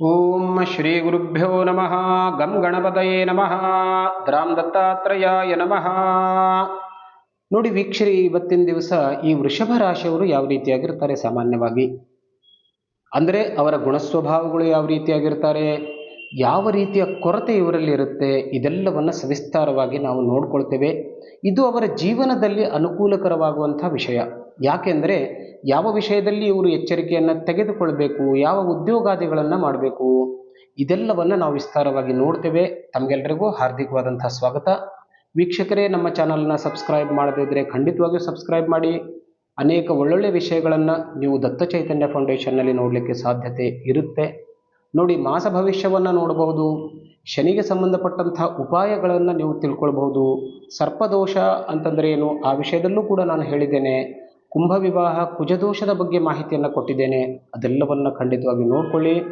ಓಂ ಶ್ರೀ ಗುರುಭ್ಯೋ ನಮಃ ಗಂ ಗಣಪತಯೇ ನಮಃ ದ್ರಾಮ್ ದತ್ತಾತ್ರೇಯಾಯ ನಮಃ ನೋಡಿ ವೀಕ್ಷರಿ, ಇವತ್ತಿನ ದಿವಸ ಈ ವೃಷಭ ರಾಶಿಯವರು ಯಾವ ರೀತಿಯಾಗಿರ್ತಾರೆ? ಸಾಮಾನ್ಯವಾಗಿ ಅಂದರೆ ಅವರ ಗುಣಸ್ವಭಾವಗಳು ಯಾವ ರೀತಿಯಾಗಿರ್ತಾರೆ? ಯಾವ ರೀತಿಯ ಕೊರತೆ ಇವರಲ್ಲಿ ಇರುತ್ತೆ ಇದೆಲ್ಲವನ್ನು ಸವಿಸ್ತಾರವಾಗಿ ನಾವು ನೋಡ್ಕೊಳ್ತೇವೆ. ಇದು ಅವರ ಜೀವನದಲ್ಲಿ ಅನುಕೂಲಕರವಾಗುವಂಥ ವಿಷಯ. ಯಾಕೆಂದರೆ ಯಾವ ವಿಷಯದಲ್ಲಿ ಇವರು ಎಚ್ಚರಿಕೆಯನ್ನು ತೆಗೆದುಕೊಳ್ಬೇಕು, ಯಾವ ಉದ್ಯೋಗಾದಿಗಳನ್ನು ಮಾಡಬೇಕು, ಇದೆಲ್ಲವನ್ನು ನಾವು ವಿಸ್ತಾರವಾಗಿ ನೋಡ್ತೇವೆ. ತಮಗೆಲ್ಲರಿಗೂ ಹಾರ್ದಿಕವಾದಂಥ ಸ್ವಾಗತ. ವೀಕ್ಷಕರೇ, ನಮ್ಮ ಚಾನಲ್ನ ಸಬ್ಸ್ಕ್ರೈಬ್ ಮಾಡದಿದ್ದರೆ ಖಂಡಿತವಾಗಿಯೂ ಸಬ್ಸ್ಕ್ರೈಬ್ ಮಾಡಿ. ಅನೇಕ ಒಳ್ಳೊಳ್ಳೆ ವಿಷಯಗಳನ್ನು ನೀವು ದತ್ತ ಚೈತನ್ಯ ಫೌಂಡೇಶನ್ನಲ್ಲಿ ನೋಡಲಿಕ್ಕೆ ಸಾಧ್ಯತೆ ಇರುತ್ತೆ. ನೋಡಿ, ಮಾಸ ಭವಿಷ್ಯವನ್ನು ನೋಡಬಹುದು, ಶನಿಗೆ ಸಂಬಂಧಪಟ್ಟಂಥ ಉಪಾಯಗಳನ್ನು ನೀವು ತಿಳ್ಕೊಳ್ಬಹುದು. ಸರ್ಪದೋಷ ಅಂತಂದರೆ ಏನು? ಆ ವಿಷಯದಲ್ಲೂ ಕೂಡ ನಾನು ಹೇಳಿದ್ದೇನೆ. ಕುಂಭ ವಿವಾಹ ಕುಜದೋಷದ ಬಗ್ಗೆ ಮಾಹಿತಿಯನ್ನು ಕೊಟ್ಟಿದ್ದೇನೆ. ಅದೆಲ್ಲವನ್ನು ಖಂಡಿತವಾಗಿ ನೋಡಿಕೊಳ್ಳಿ.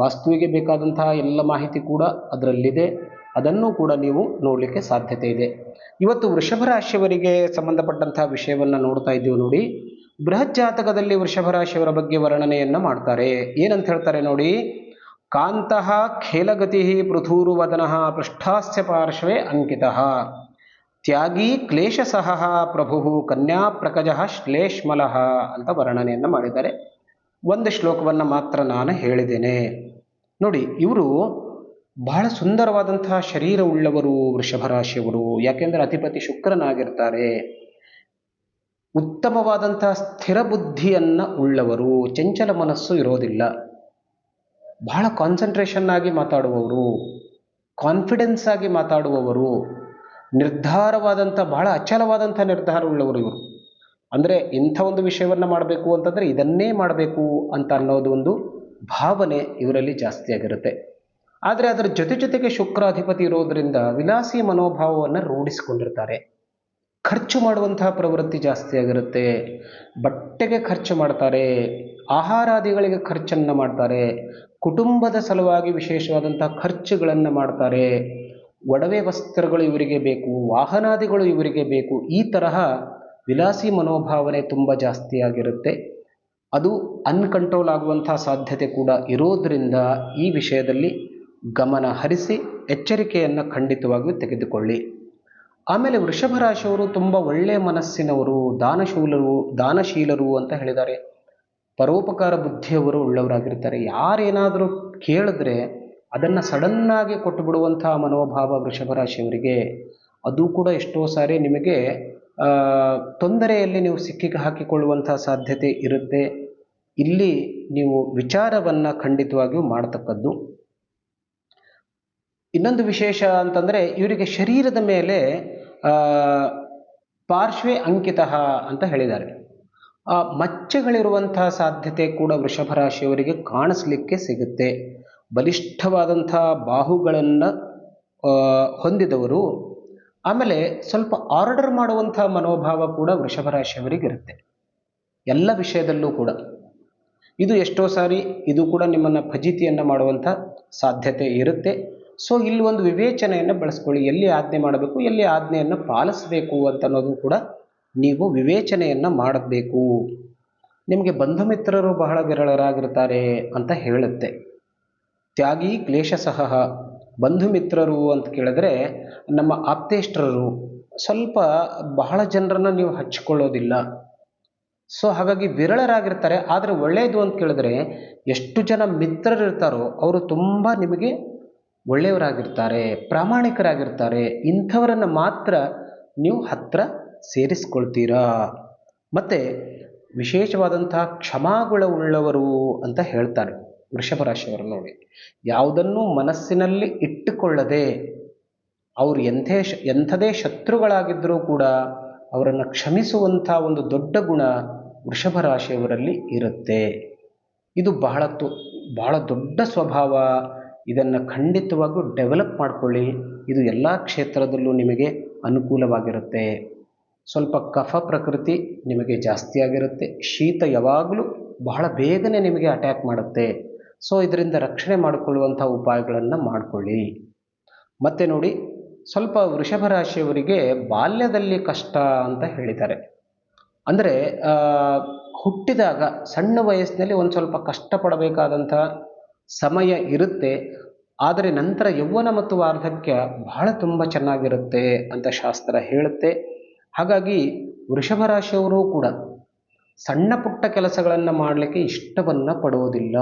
ವಾಸ್ತುವಿಗೆ ಬೇಕಾದಂತಹ ಎಲ್ಲ ಮಾಹಿತಿ ಕೂಡ ಅದರಲ್ಲಿದೆ. ಅದನ್ನು ಕೂಡ ನೀವು ನೋಡಲಿಕ್ಕೆ ಸಾಧ್ಯತೆ ಇದೆ. ಇವತ್ತು ವೃಷಭ ರಾಶಿಯವರಿಗೆ ಸಂಬಂಧಪಟ್ಟಂತಹ ವಿಷಯವನ್ನು ನೋಡ್ತಾ ಇದ್ದೀವಿ ನೋಡಿ. ಬೃಹತ್ ಜಾತಕದಲ್ಲಿ ವೃಷಭ ರಾಶಿಯವರ ಬಗ್ಗೆ ವರ್ಣನೆಯನ್ನು ಮಾಡ್ತಾರೆ. ಏನಂತ ಹೇಳ್ತಾರೆ ನೋಡಿ? ಕಾಂತಃ ಖೇಲಗತಿ ಪೃಥೂರುವದನ ಪೃಷ್ಠಾಸ್ಯ ಪಾರ್ಶ್ವೇ ಅಂಕಿತಃ. ತ್ಯಾಗಿ ಕ್ಲೇಶಸಹ ಪ್ರಭು ಕನ್ಯಾ ಪ್ರಕಜ ಶ್ಲೇಷ್ಮಲಃ ಅಂತ ವರ್ಣನೆಯನ್ನು ಮಾಡಿದ್ದಾರೆ. ಒಂದು ಶ್ಲೋಕವನ್ನು ಮಾತ್ರ ನಾನು ಹೇಳಿದ್ದೇನೆ. ನೋಡಿ, ಇವರು ಬಹಳ ಸುಂದರವಾದಂತಹ ಶರೀರ ಉಳ್ಳವರು ವೃಷಭ ರಾಶಿಯವರು ಯಾಕೆಂದರೆ ಅಧಿಪತಿ ಶುಕ್ರನಾಗಿರ್ತಾರೆ. ಉತ್ತಮವಾದಂತಹ ಸ್ಥಿರ ಬುದ್ಧಿಯನ್ನು ಉಳ್ಳವರು, ಚಂಚಲ ಮನಸ್ಸು ಇರೋದಿಲ್ಲ. ಬಹಳ ಕಾನ್ಸಂಟ್ರೇಷನ್ ಆಗಿ ಮಾತಾಡುವವರು ಕಾನ್ಫಿಡೆನ್ಸ್ ಆಗಿ ಮಾತಾಡುವವರು ನಿರ್ಧಾರವಾದಂಥ, ಬಹಳ ಅಚಲವಾದಂಥ ನಿರ್ಧಾರವುಳ್ಳವರು ಇವರು. ಅಂದರೆ ಇಂಥ ಒಂದು ವಿಷಯವನ್ನು ಮಾಡಬೇಕು ಅಂತಂದರೆ ಇದನ್ನೇ ಮಾಡಬೇಕು ಅಂತ ಅನ್ನೋದು ಒಂದು ಭಾವನೆ ಇವರಲ್ಲಿ ಜಾಸ್ತಿ ಆಗಿರುತ್ತೆ. ಆದರೆ ಅದರ ಜೊತೆ ಜೊತೆಗೆ ಶುಕ್ರಾಧಿಪತಿ ಇರೋದರಿಂದ ವಿಲಾಸಿ ಮನೋಭಾವವನ್ನು ರೂಢಿಸಿಕೊಂಡಿರ್ತಾರೆ. ಖರ್ಚು ಮಾಡುವಂತಹ ಪ್ರವೃತ್ತಿ ಜಾಸ್ತಿ ಆಗಿರುತ್ತೆ. ಬಟ್ಟೆಗೆ ಖರ್ಚು ಮಾಡ್ತಾರೆ, ಆಹಾರಾದಿಗಳಿಗೆ ಖರ್ಚನ್ನು ಮಾಡ್ತಾರೆ, ಕುಟುಂಬದ ಸಲುವಾಗಿ ವಿಶೇಷವಾದಂಥ ಖರ್ಚುಗಳನ್ನು ಮಾಡ್ತಾರೆ. ಒಡವೆ ವಸ್ತ್ರಗಳು ಇವರಿಗೆ ಬೇಕು, ವಾಹನಾದಿಗಳು ಇವರಿಗೆ ಬೇಕು, ಈ ತರಹ ವಿಲಾಸಿ ಮನೋಭಾವನೆ ತುಂಬ ಜಾಸ್ತಿಯಾಗಿರುತ್ತೆ ಅದು ಅನ್ಕಂಟ್ರೋಲ್ ಆಗುವಂಥ ಸಾಧ್ಯತೆ ಕೂಡ ಇರೋದರಿಂದ ಈ ವಿಷಯದಲ್ಲಿ ಗಮನ ಹರಿಸಿ ಎಚ್ಚರಿಕೆಯನ್ನು ಖಂಡಿತವಾಗಿಯೂ ತೆಗೆದುಕೊಳ್ಳಿ. ಆಮೇಲೆ ವೃಷಭ ರಾಶಿಯವರು ತುಂಬ ಒಳ್ಳೆಯ ಮನಸ್ಸಿನವರು, ದಾನಶೂಲರು, ದಾನಶೀಲರು ಅಂತ ಹೇಳಿದ್ದಾರೆ. ಪರೋಪಕಾರ ಬುದ್ಧಿಯವರು ಉಳ್ಳವರಾಗಿರ್ತಾರೆ. ಯಾರೇನಾದರೂ ಕೇಳಿದ್ರೆ ಅದನ್ನು ಸಡನ್ನಾಗಿ ಕೊಟ್ಟು ಬಿಡುವಂಥ ಮನೋಭಾವ ವೃಷಭ ರಾಶಿಯವರಿಗೆ ಅದು ಕೂಡ ಎಷ್ಟೋ ಸಾರಿ ನಿಮಗೆ ತೊಂದರೆಯಲ್ಲಿ ನೀವು ಸಿಕ್ಕಿಗೆ ಹಾಕಿಕೊಳ್ಳುವಂಥ ಸಾಧ್ಯತೆ ಇರುತ್ತೆ. ಇಲ್ಲಿ ನೀವು ವಿಚಾರವನ್ನು ಖಂಡಿತವಾಗಿಯೂ ಮಾಡ್ತಕ್ಕದ್ದು. ಇನ್ನೊಂದು ವಿಶೇಷ ಅಂತಂದರೆ ಇವರಿಗೆ ಶರೀರದ ಮೇಲೆ ಪಾರ್ಶ್ವೆ ಅಂಕಿತ ಅಂತ ಹೇಳಿದ್ದಾರೆ. ಆ, ಮಚ್ಚೆಗಳಿರುವಂತಹ ಸಾಧ್ಯತೆ ಕೂಡ ವೃಷಭ ರಾಶಿಯವರಿಗೆ ಕಾಣಿಸ್ಲಿಕ್ಕೆ ಸಿಗುತ್ತೆ. ಬಲಿಷ್ಠವಾದಂಥ ಬಾಹುಗಳನ್ನು ಹೊಂದಿದವರು. ಆಮೇಲೆ ಸ್ವಲ್ಪ ಆರ್ಡರ್ ಮಾಡುವಂಥ ಮನೋಭಾವ ಕೂಡ ವೃಷಭ ರಾಶಿಯವರಿಗೆ ಇರುತ್ತೆ. ಎಲ್ಲ ವಿಷಯದಲ್ಲೂ ಕೂಡ. ಇದು ಎಷ್ಟೋ ಸಾರಿ ಇದು ಕೂಡ ನಿಮ್ಮನ್ನು ಫಜಿತಿಯನ್ನು ಮಾಡುವಂಥ ಸಾಧ್ಯತೆ ಇರುತ್ತೆ. ಸೊ, ಇಲ್ಲಿ ಒಂದು ವಿವೇಚನೆಯನ್ನು ಬಳಸ್ಕೊಳ್ಳಿ. ಎಲ್ಲಿ ಆಜ್ಞೆ ಮಾಡಬೇಕು, ಎಲ್ಲಿ ಆಜ್ಞೆಯನ್ನು ಪಾಲಿಸಬೇಕು ಅಂತ ಅನ್ನೋದು ಕೂಡ ನೀವು ವಿವೇಚನೆಯನ್ನು ಮಾಡಬೇಕು. ನಿಮಗೆ ಬಂಧು ಮಿತ್ರರು ಬಹಳ ವಿರಳರಾಗಿರ್ತಾರೆ ಅಂತ ಹೇಳುತ್ತೆ. ತ್ಯಾಗಿ ಕ್ಲೇಶ ಸಹ ಬಂಧು ಮಿತ್ರರು ಅಂತ ಕೇಳಿದ್ರೆ ನಮ್ಮ ಆಪ್ತೇಷ್ಟರರು ಸ್ವಲ್ಪ ಬಹಳ ಜನರನ್ನು ನೀವು ಹಚ್ಕೊಳ್ಳೋದಿಲ್ಲ. ಸೊ ಹಾಗಾಗಿ ವಿರಳರಾಗಿರ್ತಾರೆ, ಆದರೆ ಒಳ್ಳೆಯದು ಅಂತ ಕೇಳಿದ್ರೆ ಎಷ್ಟು ಜನ ಮಿತ್ರರಿರ್ತಾರೋ ಅವರು ತುಂಬ ನಿಮಗೆ ಒಳ್ಳೆಯವರಾಗಿರ್ತಾರೆ, ಪ್ರಾಮಾಣಿಕರಾಗಿರ್ತಾರೆ. ಇಂಥವರನ್ನು ಮಾತ್ರ ನೀವು ಹತ್ರ ಸೇರಿಸ್ಕೊಳ್ತೀರಾ? ಮತ್ತು ವಿಶೇಷವಾದಂತಹ ಕ್ಷಮಾಗುಣ ಉಳ್ಳವರು ಅಂತ ಹೇಳ್ತಾರೆ. ವೃಷಭ ರಾಶಿಯವರು ನೋಡಿ. ಯಾವುದನ್ನು ಮನಸ್ಸಿನಲ್ಲಿ ಇಟ್ಟುಕೊಳ್ಳದೆ ಅವರು ಎಂಥೇ ಎಂಥದೇ ಶತ್ರುಗಳಾಗಿದ್ದರೂ ಕೂಡ ಅವರನ್ನು ಕ್ಷಮಿಸುವಂಥ ಒಂದು ದೊಡ್ಡ ಗುಣ ವೃಷಭ ರಾಶಿಯವರಲ್ಲಿ ಇರುತ್ತೆ. ಇದು ಬಹಳ ತು ಬಹಳ ದೊಡ್ಡ ಸ್ವಭಾವ. ಇದನ್ನು ಖಂಡಿತವಾಗಿಯೂ ಡೆವಲಪ್ ಮಾಡಿಕೊಳ್ಳಿ. ಇದು ಎಲ್ಲ ಕ್ಷೇತ್ರದಲ್ಲೂ ನಿಮಗೆ ಅನುಕೂಲವಾಗಿರುತ್ತೆ. ಸ್ವಲ್ಪ ಕಫ ಪ್ರಕೃತಿ ನಿಮಗೆ ಜಾಸ್ತಿಯಾಗಿರುತ್ತೆ. ಶೀತ ಯಾವಾಗಲೂ ಬಹಳ ಬೇಗನೆ ನಿಮಗೆ ಅಟ್ಯಾಕ್ ಮಾಡುತ್ತೆ. ಸೊ ಇದರಿಂದ ರಕ್ಷಣೆ ಮಾಡಿಕೊಳ್ಳುವಂಥ ಉಪಾಯಗಳನ್ನು ಮಾಡಿಕೊಳ್ಳಿ. ಮತ್ತು ನೋಡಿ, ಸ್ವಲ್ಪ ವೃಷಭ ರಾಶಿಯವರಿಗೆ ಬಾಲ್ಯದಲ್ಲಿ ಕಷ್ಟ ಅಂತ ಹೇಳಿದ್ದಾರೆ. ಅಂದರೆ ಹುಟ್ಟಿದಾಗ, ಸಣ್ಣ ವಯಸ್ಸಿನಲ್ಲಿ ಒಂದು ಸ್ವಲ್ಪ ಕಷ್ಟಪಡಬೇಕಾದಂಥ ಸಮಯ ಇರುತ್ತೆ. ಆದರೆ ನಂತರ ಯೌವನ ಮತ್ತು ವಾರ್ಧಕ್ಯ ಬಹಳ ತುಂಬ ಚೆನ್ನಾಗಿರುತ್ತೆ ಅಂತ ಶಾಸ್ತ್ರ ಹೇಳುತ್ತೆ. ಹಾಗಾಗಿ ವೃಷಭ ರಾಶಿಯವರು ಕೂಡ ಸಣ್ಣ ಪುಟ್ಟ ಕೆಲಸಗಳನ್ನು ಮಾಡಲಿಕ್ಕೆ ಇಷ್ಟವನ್ನು ಪಡುವುದಿಲ್ಲ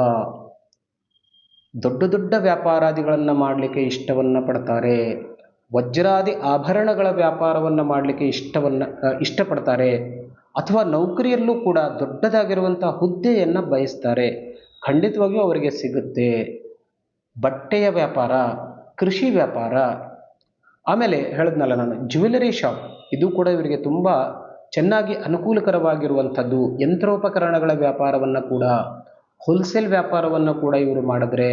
ದೊಡ್ಡ ದೊಡ್ಡ ವ್ಯಾಪಾರಾದಿಗಳನ್ನು ಮಾಡಲಿಕ್ಕೆ ಇಷ್ಟವನ್ನು ಪಡ್ತಾರೆ. ವಜ್ರಾದಿ ಆಭರಣಗಳ ವ್ಯಾಪಾರವನ್ನು ಮಾಡಲಿಕ್ಕೆ ಇಷ್ಟವನ್ನು ಇಷ್ಟಪಡ್ತಾರೆ. ಅಥವಾ ನೌಕರಿಯಲ್ಲೂ ಕೂಡ ದೊಡ್ಡದಾಗಿರುವಂಥ ಹುದ್ದೆಯನ್ನು ಬಯಸ್ತಾರೆ. ಖಂಡಿತವಾಗಿಯೂ ಅವರಿಗೆ ಸಿಗುತ್ತೆ. ಬಟ್ಟೆಯ ವ್ಯಾಪಾರ, ಕೃಷಿ ವ್ಯಾಪಾರ. ಆಮೇಲೆ ಹೇಳಿದ್ನಲ್ಲ ನಾನು ಜ್ಯುವೆಲರಿ ಶಾಪ್ ಇದು ಕೂಡ ಇವರಿಗೆ ತುಂಬ ಚೆನ್ನಾಗಿ ಅನುಕೂಲಕರವಾಗಿರುವಂಥದ್ದು, ಯಂತ್ರೋಪಕರಣಗಳ ವ್ಯಾಪಾರವನ್ನು ಕೂಡ. ಹೋಲ್ಸೇಲ್ ವ್ಯಾಪಾರವನ್ನು ಕೂಡ ಇವರು ಮಾಡಿದ್ರೆ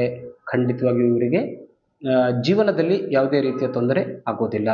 ಖಂಡಿತವಾಗಿಯೂ ಇವರಿಗೆ ಜೀವನದಲ್ಲಿ ಯಾವುದೇ ರೀತಿಯ ತೊಂದರೆ ಆಗೋದಿಲ್ಲ.